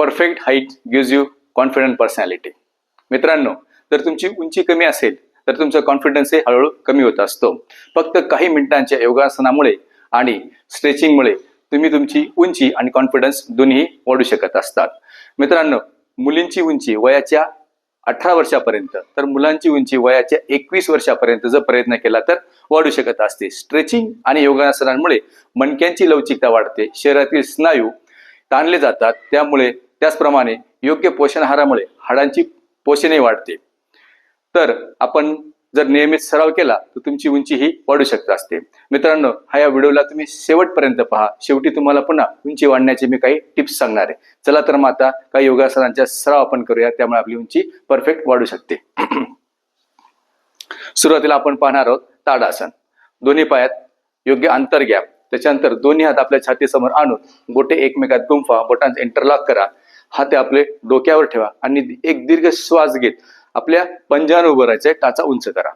Perfect height gives you confident personality मित्रांनो जर तुमची उंची कमी असेल तर तुमचा कॉन्फिडन्स हे हळूहळू कमी होत असतो. फक्त काही मिनिटांच्या योगासनामुळे आणि स्ट्रेचिंगमुळे तुम्ही तुमची उंची आणि कॉन्फिडन्स दोन्ही वाढू शकत असतात. मित्रांनो मुलींची उंची वयाच्या अठरा वर्षापर्यंत तर मुलांची उंची वयाच्या एकवीस वर्षापर्यंत जर प्रयत्न केला तर वाढू शकत असते. स्ट्रेचिंग आणि योगासनांमुळे मणक्यांची लवचिकता वाढते शरीरातील स्नायू ताणले जातात त्यामुळे त्याचप्रमाणे योग्य पोषण आहारामुळे हाडांची पोषणही वाढते. तर आपण जर नियमित सराव केला तर तुमची उंची ही वाढू शकत असते. मित्रांनो हा या व्हिडिओला तुम्ही शेवटपर्यंत पहा. शेवटी तुम्हाला पुन्हा उंची वाढण्याचे मी काही टिप्स सांगणार आहे. चला तर मग आता काही योगासनांचा सराव आपण करूया त्यामुळे आपली उंची परफेक्ट वाढू शकते. सुरुवातीला आपण पाहणार आहोत ताडासन. दोन्ही पायात योग्य अंतर घ्या. त्याच्यानंतर दोन्ही हात आपल्या छातीसमोर आणून बोटे एकमेकात गुंफा बोटांचा इंटरलॉक करा. हात आपले डोक्यावर ठेवा आणि एक दीर्घ श्वास घेत आपल्या पंजान उभं राहायचंय. टाचा उंच करा.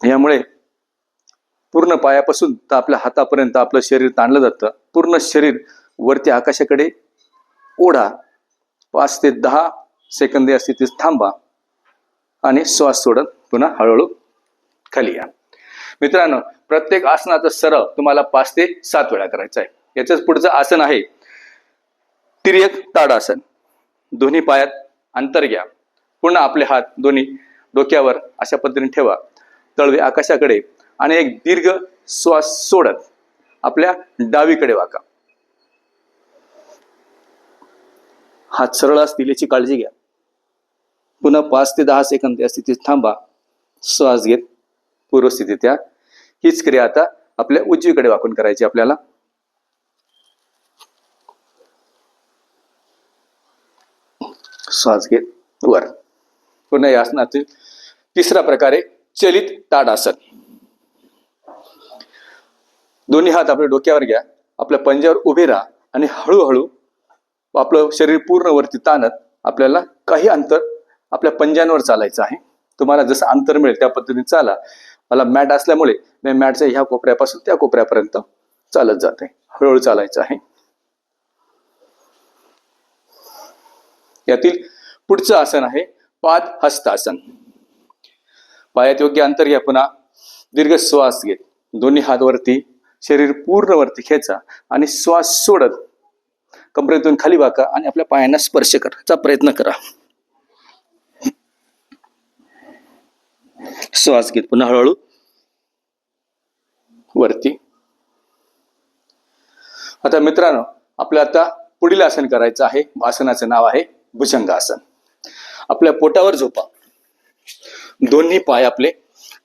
यामुळे पूर्ण पायापासून तर आपल्या हातापर्यंत आपलं शरीर ताणलं जातं. पूर्ण शरीर वरती आकाशाकडे ओढा. पाच ते दहा सेकंद असते ते थांबा आणि श्वास सोडत पुन्हा हळूहळू खाली या. मित्रांनो प्रत्येक आसनाचा सरळ तुम्हाला पाच ते सात वेळा करायचा आहे याच्याच पुढचं आसन आहे तिर्यक ताडासन. दोन्ही पायात अंतर घ्या. पुन्हा आपले हात दोन्ही डोक्यावर अशा पद्धतीने ठेवा. तळवे आकाशाकडे आणि एक दीर्घ श्वास सोडत आपल्या डावीकडे वाका. हात सरळ असतील याची काळजी घ्या. पुन्हा पाच ते दहा सेकंद या स्थितीत थांबा. श्वास घेत पूर्वस्थितीत या. हीच क्रिया आता आपल्या उजवीकडे वाकून करायची आपल्याला. श्वास घेत वर. पुन्हा या आसनातील तिसरा प्रकारे चलित ताडासन. दोन्ही हात आपल्या डोक्यावर घ्या. आपल्या पंजावर उभे राहा आणि हळूहळू आपलं शरीर पूर्ण वरती ताणत आपल्याला काही अंतर आपल्या पंजांवर चालायचं आहे. तुम्हाला जसं अंतर मिळेल त्या पद्धतीने चाला. मला मॅट असल्यामुळे मी मॅटच्या ह्या कोपऱ्यापासून त्या कोपऱ्यापर्यंत चालत जाते. हळूहळू चालायचं आहे. यातील पुढचं आसन आहे पाद हस्तासन. पायात योग्य अंतर घ्या पुन्हा. दीर्घ श्वास घेत. दोन्ही हात वरती शरीर पूर्ण वरती खेचा आणि श्वास सोडत. कमरेतून खाली वाका आणि आपल्या पायांना स्पर्श करायचा प्रयत्न करा. श्वास घेत. पुन्हा हळूहळू. वरती. आता मित्रांनो आपलं आता पुढील आसन करायचं आहे. आसनाचं नाव आहे भुजंगासन आपल्या पोटावर झोपा. दोन्ही पाय आपले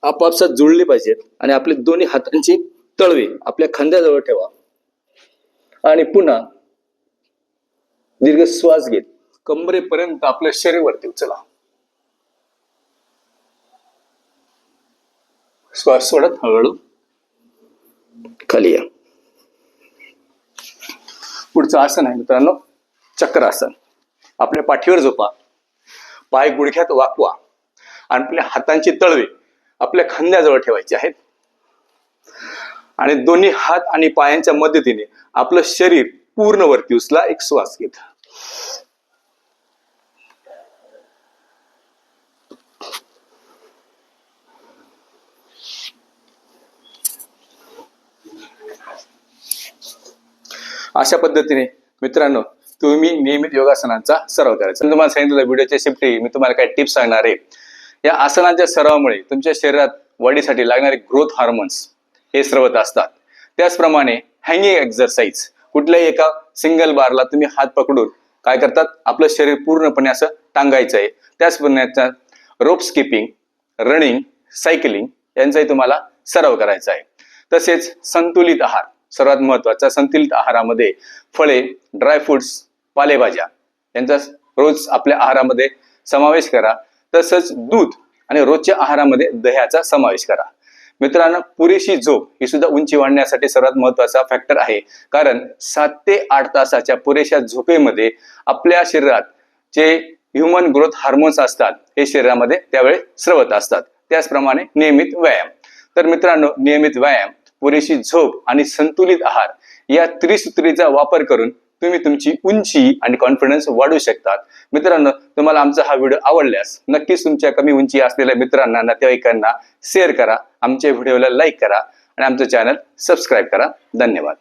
आपापसात जुळले पाहिजेत आणि आपले दोन्ही हातांची तळवे आपल्या खांद्याजवळ ठेवा. आणि पुन्हा दीर्घ श्वास घेत कमरेपर्यंत आपल्या शरीरवरती उचला. श्वास सोडत हळूहळू खाली या. पुढचं आसन आहे मित्रांनो चक्रासन. आपल्या पाठीवर झोपा. पाय गुडघ्यात वाकवा. आणि आपल्या हातांची तळवे आपल्या खांद्याजवळ ठेवायचे आहेत. आणि दोन्ही हात आणि पायांच्या मदतीने आपलं शरीर पूर्ण वरती उचला एक श्वास घेत. अशा पद्धतीने मित्रांनो तुम्ही नियमित योगासनांचा सराव करायचा. तुम्हाला सांगितलं व्हिडिओच्या शेवटी मी तुम्हाला काही टिप्स सांगणार आहे. या आसनांच्या सरावामुळे तुमच्या शरीरात वाढीसाठी लागणारे ग्रोथ हार्मोन्स हे स्रवत असतात. त्याचप्रमाणे हँगिंग एक्झरसाइज कुठल्याही एका सिंगल बारला तुम्ही हात पकडून काय करतात? आपलं शरीर पूर्णपणे असं टांगायचं आहे. त्याचप्रमाणे रोप स्किपिंग रनिंग सायकलिंग यांचाही तुम्हाला सराव करायचा आहे. तसेच संतुलित आहार. सर्वात महत्त्वाचा संतुलित आहारामध्ये फळे ड्रायफ्रुट्स पालेभाज्या. यांचा रोज आपल्या आहारामध्ये समावेश करा. तसंच दूध आणि रोजच्या आहारामध्ये दह्याचा समावेश करा. मित्रांनो पुरेशी झोप ही सुद्धा उंची वाढण्यासाठी सर्वात महत्त्वाचा फॅक्टर आहे. कारण सात ते आठ तासाच्या पुरेशा झोपेमध्ये आपल्या शरीरात जे ह्युमन ग्रोथ हार्मोन्स असतात हे शरीरामध्ये त्यावेळी स्रवत असतात. त्याचप्रमाणे नियमित व्यायाम. तर मित्रांनो नियमित व्यायाम पुरेशी झोप आणि संतुलित आहार या त्रिसूत्रीचा वापर करून तुम्ही तुमची उंची आणि कॉन्फिडन्स वाढवू शकतात. मित्रांनो तुम्हाला आमचा हा व्हिडिओ आवडल्यास नक्कीच तुमच्या कमी उंची असलेल्या मित्रांना नातेवाईकांना शेअर करा. आमच्या व्हिडिओला लाईक करा आणि आमचं चॅनल सबस्क्राईब करा. धन्यवाद.